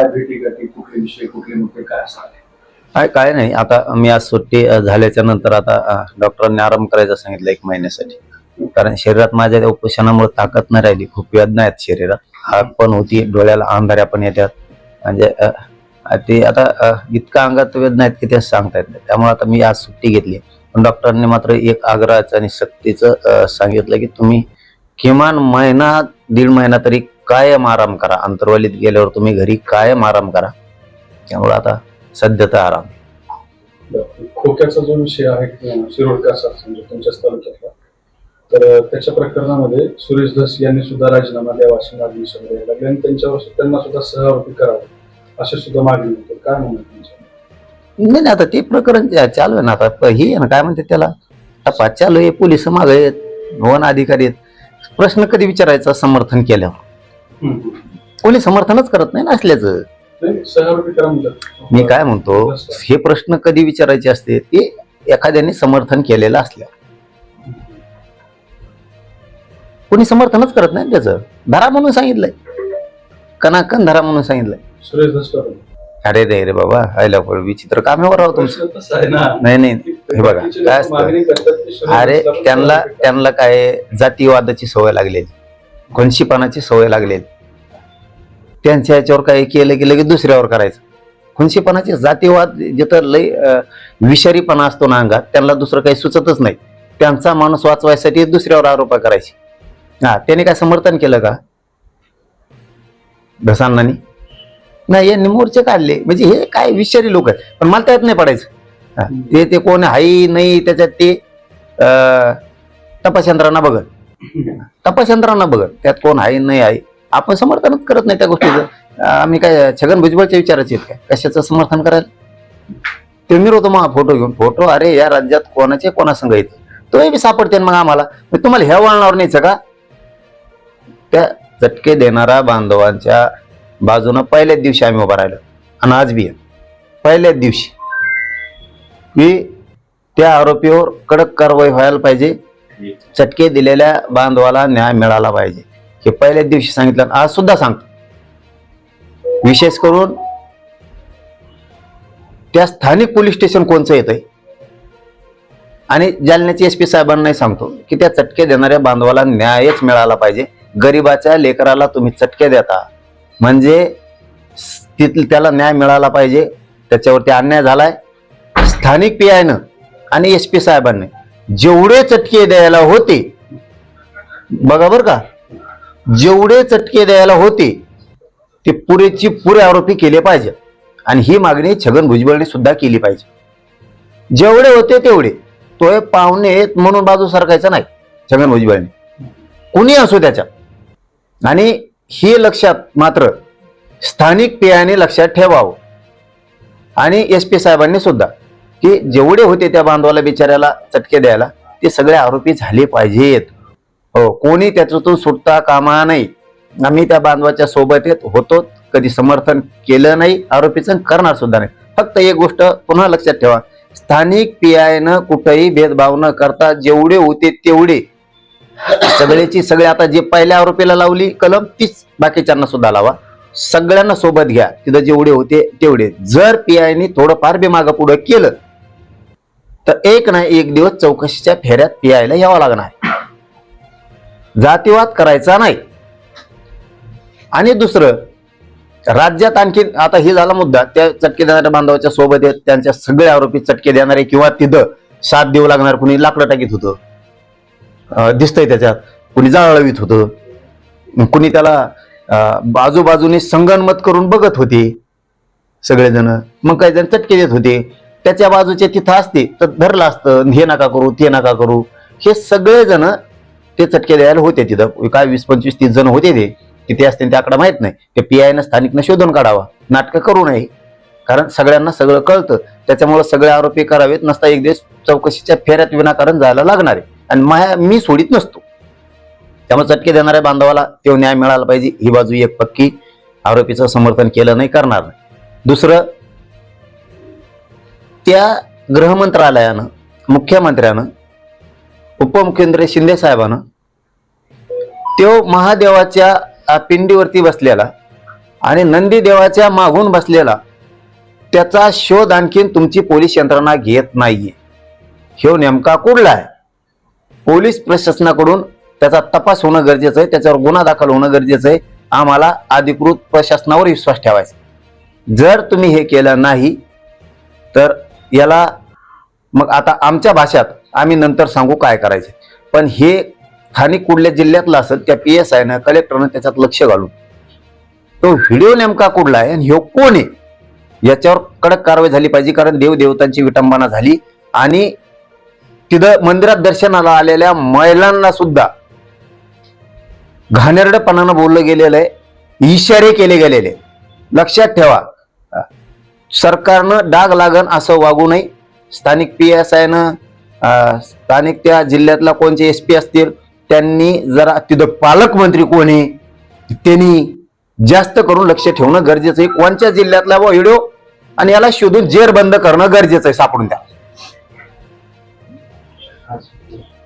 काय भेटी गाठी कुठले विषय कुठले मुद्दे काय असतात? काय काय नाही. आता मी आज सुट्टी झाल्याच्यानंतर आता डॉक्टरांनी आराम करायचा सांगितलं एक महिन्यासाठी. कारण शरीरात माझ्या उपोषणामुळे ताकद नाही राहिली. खूप वेदना आहेत शरीरात. आग पण होती डोळ्याला अंधाऱ्या पण येतात. म्हणजे ते आता इतका अंगात वेदना आहेत की ते सांगता येत नाही. त्यामुळे आता मी आज सुट्टी घेतली. पण डॉक्टरांनी मात्र एक आग्रहाचं आणि सक्तीचं सांगितलं की तुम्ही किमान महिना दीड महिना तरी कायम आराम करा. अंतर्वालीत गेल्यावर तुम्ही घरी कायम आराम करा. त्यामुळे आता सध्या तर आराम. खोक्याचा जो विषय आहे शिरोडकर म्हणजे तुमच्याच तालुक्यातला तर त्याच्या प्रकरणामध्ये सुरेश धस यांनी सुद्धा राजीनामा द्यावा अशी मागणी यायला लागली. आणि त्यांच्यावर त्यांना सुद्धा सहआरोपी करावं अशी सुद्धा मागणी होती. काय म्हणणं तुमचं? नाही आता ते प्रकरण चालू आहे ना. आता हे ना काय म्हणते त्याला? तपास चालू आहे पोलीस मागे आहेत वन अधिकारी आहेत. प्रश्न कधी विचारायचा समर्थन केल्यावर. कोणी समर्थनच करत नाही ना असल्याचं. मी काय म्हणतो हे प्रश्न कधी विचारायचे असते ते एखाद्याने समर्थन केलेलं असल्या. कोणी समर्थनच करत नाही त्याचं. धरा म्हणून सांगितलंय. कनाकन धरा म्हणून सांगितलंय. अरे रे रे बाबा आयला विचित्र कामावर राहतो तुमचं. नाही नाही हे बघा काय असतं? अरे त्यांना. त्यांना काय जातीवादाची सवय लागलेली. खुनशीपणाची सवय लागलेली त्यांच्या याच्यावर काही केलं की लगेच दुसऱ्यावर करायचं. खुनशीपणाचे जातीवाद जिथं लय विषारीपणा असतो ना अंगात त्यांना दुसरं काही सुचतच नाही. त्यांचा माणूस वाचवायसाठी दुसऱ्यावर आरोप करायचे. हा त्याने काय समर्थन केलं का? घसांनानी नाही यांनी मोर्चे काढले. म्हणजे हे काय विषारी लोक आहेत? पण मला त्यात नाही पडायचं. ते ते कोण हाई नाही त्याच्यात ते तपासयंत्रांना बघत. तपासयंत्रांना बघत त्यात कोण आहे नाही आहे आपण समर्थनच करत नाही त्या गोष्टीचं. आम्ही काय छगन भुजबळच्या विचाराचे आहेत काय? कशाचं समर्थन करायला? ते मिरवतो मग फोटो घेऊन फोटो अरे या राज्यात कोणाचे कोणा येते येत तोही बी सापडते मग आम्हाला. मी तुम्हाला ह्या वळणावर नाहीच का? त्या झटके देणाऱ्या बांधवांच्या बाजूनं पहिल्याच दिवशी आम्ही उभा राहिलो. आणि आज बी पहिल्याच दिवशी. की त्या आरोपीवर कडक कारवाई व्हायला पाहिजे. चटके दिलेल्या बांधवाला न्याय मिळाला पाहिजे. हे पहिल्याच दिवशी सांगितलं आज सुद्धा सांगतो. विशेष करून त्या स्थानिक पोलीस स्टेशन कोणचं येतंय? आणि जालन्याचे एस पी साहेबांनाही सांगतो की त्या चटके देणाऱ्या बांधवाला न्यायच मिळाला पाहिजे. गरीबाच्या लेकराला तुम्ही चटके देता. म्हणजे तिथं त्याला न्याय मिळाला पाहिजे. त्याच्यावरती अन्याय झालाय. स्थानिक पी आयनं आणि एस पी साहेबांनी जेवढे चटके द्यायला होते बघा बर का जेवढे चटके द्यायला होते ते पुरेची पुरे आरोपी केले पाहिजे. आणि ही मागणी छगन भुजबळने सुद्धा केली पाहिजे. जेवढे होते तेवढे. तो हे पाहुणे म्हणून बाजू सरकायचा नाही छगन भुजबळने. कुणी असो त्याच्या आणि हे लक्षात मात्र स्थानिक पेयाने लक्षात ठेवावं. आणि एस पी साहेबांनी सुद्धा. की जेवढे होते त्या बांधवाला बिचाऱ्याला चटके द्यायला ते सगळे आरोपी झाले पाहिजेत. हो कोणी त्याच्यातून सुटता कामा नाही. आम्ही त्या बांधवाच्या सोबत येत होतो कधी समर्थन केलं नाही आरोपीचं करणार सुद्धा नाही. फक्त एक गोष्ट पुन्हा लक्षात ठेवा स्थानिक पीआयनं कुठेही भेदभाव न करता जेवढे होते तेवढे. सगळ्याची सगळे आता जे पहिल्या आरोपीला लावली कलम तीच बाकीच्यांना सुद्धा लावा. सगळ्यांना सोबत घ्या तिथं जेवढे होते तेवढे. जर पीआयने थोडंफार बी मागं पुढं केलं तर एक नाही एक दिवस चौकशीच्या फेऱ्यात पियायला यावं लागणार. जातीवाद करायचा नाही. आणि दुसरं राज्यात आणखी आता हे झाला मुद्दा त्या चटके देणाऱ्या बांधवाच्या सोबत आहेत त्यांच्या सगळे आरोपी चटके देणारे किंवा तिथं साथ देऊ लागणार कुणी लाकडं टाकीत होतं. दिसतंय त्याच्यात कुणी जाळवीत होतं. कुणी त्याला अं, बाजूबाजूने संगनमत करून बघत होते. सगळेजण. मग काही जण चटके देत होते. त्याच्या बाजूचे तिथं असते तर धरलं असतं हे नका करू ते नका करू. हे सगळेजण ते चटके द्यायला होते तिथं. काय वीस पंचवीस तीस जण होते ते. किती असते ते आकडा माहीत नाही. ते पी आयनं स्थानिकनं शोधून काढावा. नाटकं करू नये. कारण सगळ्यांना सगळं कळतं. त्याच्यामुळे सगळे आरोपी करावेत नसता एक दिवस चौकशीच्या फेऱ्यात विनाकारण जायला लागणार आहे. आणि माया मी सोडित नसतो. त्यामुळे चटके देणाऱ्या बांधवाला तो न्याय मिळाला पाहिजे. ही बाजू एक पक्की. आरोपीचं समर्थन केलं नाही करणार नाही. दुसरं त्या गृहमंत्रालयानं मुख्यमंत्र्यानं उपमुख्यमंत्री शिंदे साहेबानं तो महादेवाच्या पिंडीवरती बसलेला आणि नंदी देवाच्या मागून बसलेला त्याचा शोध आणखीन तुमची पोलीस यंत्रणा घेत नाहीये. ह्यो नेमका कुठला आहे? पोलीस प्रशासनाकडून त्याचा तपास होणं गरजेचं आहे त्याच्यावर गुन्हा दाखल होणं गरजेचं आहे. आम्हाला अधिकृत प्रशासनावर विश्वास ठेवायचा जर तुम्ही हे केलं नाही तर याला मग आता आमच्या भाषात आम्ही नंतर सांगू काय करायचं. पण हे स्थानिक कुठल्या जिल्ह्यातलं असेल त्या पी एस आयनं कलेक्टरनं त्याच्यात लक्ष घालून. तो व्हिडिओ नेमका कुठला आहे आणि ह्यो कोण आहे? याच्यावर कडक कारवाई झाली पाहिजे कारण देवदेवतांची विटंबना झाली आणि तिथं मंदिरात दर्शनाला आलेल्या महिलांना सुद्धा घाणेरडेपणानं बोललं गेलेलं आहे इशारे केले गेलेले लक्षात ठेवा. सरकारनं डाग लागन असं वागू नये. स्थानिक पी एस आयनं स्थानिक त्या जिल्ह्यातला कोणचे एस पी असतील त्यांनी जरा तिथं पालकमंत्री कोण आहे त्यांनी जास्त करून लक्ष ठेवणं गरजेचं आहे. कोणत्या जिल्ह्यातला व्हिडिओ? आणि याला शोधून जेर बंद करणं गरजेचं आहे सापडून द्या